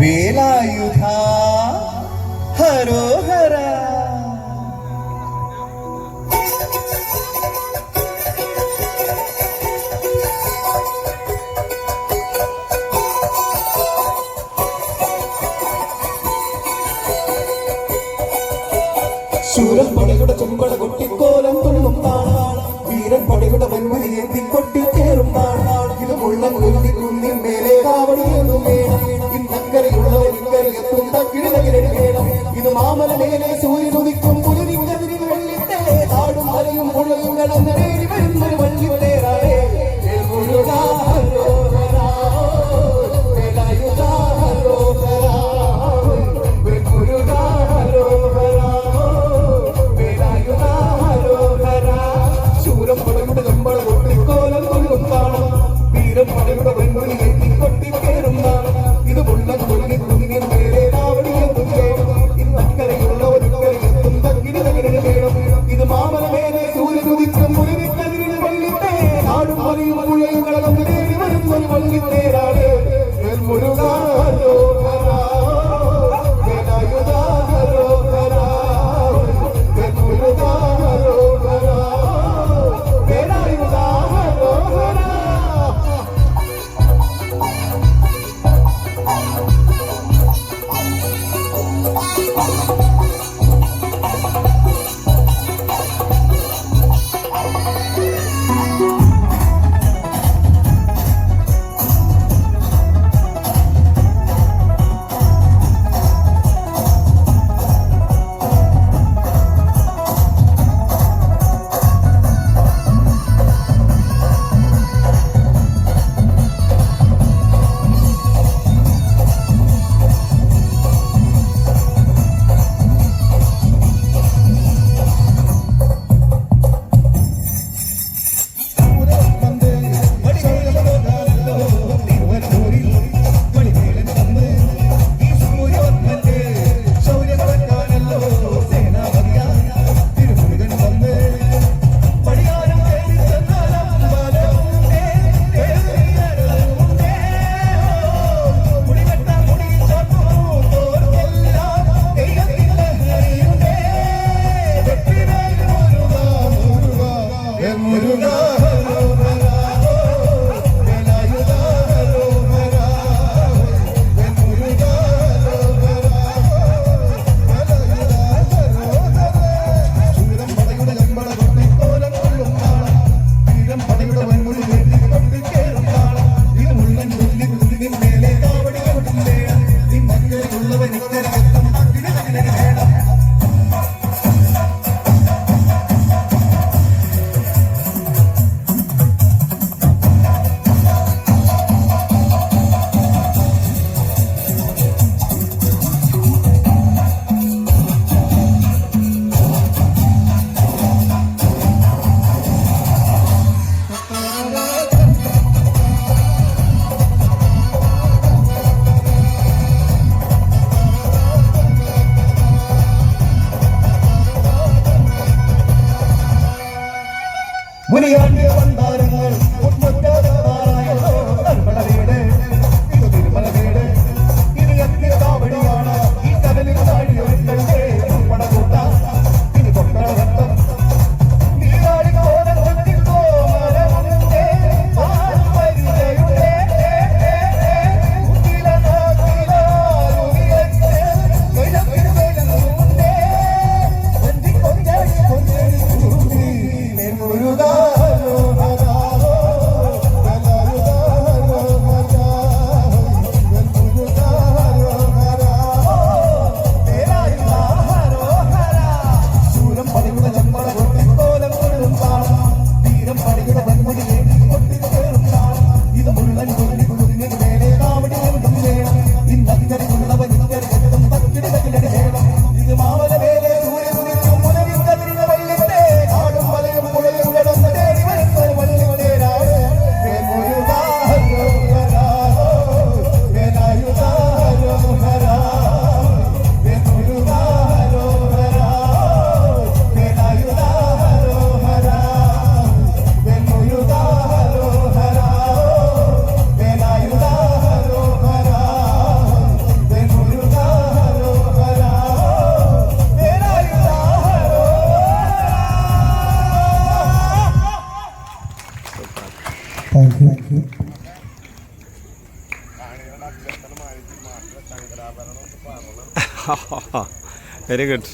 വേലായുധ ഹരോഹര. ശൂരൻ പടയുടെ ചെമ്പട കൊട്ടിക്കോലം തുള്ളും വീരൻ പടയുടെ വന്മണിയെ കൊട്ടിക്കേറും ഇതുമുള്ള தேராளே முருகா. മുനിയാന്റെ ഭണ്ഡാരങ്ങൾ താങ്ക് യു വെരി ഗുഡ്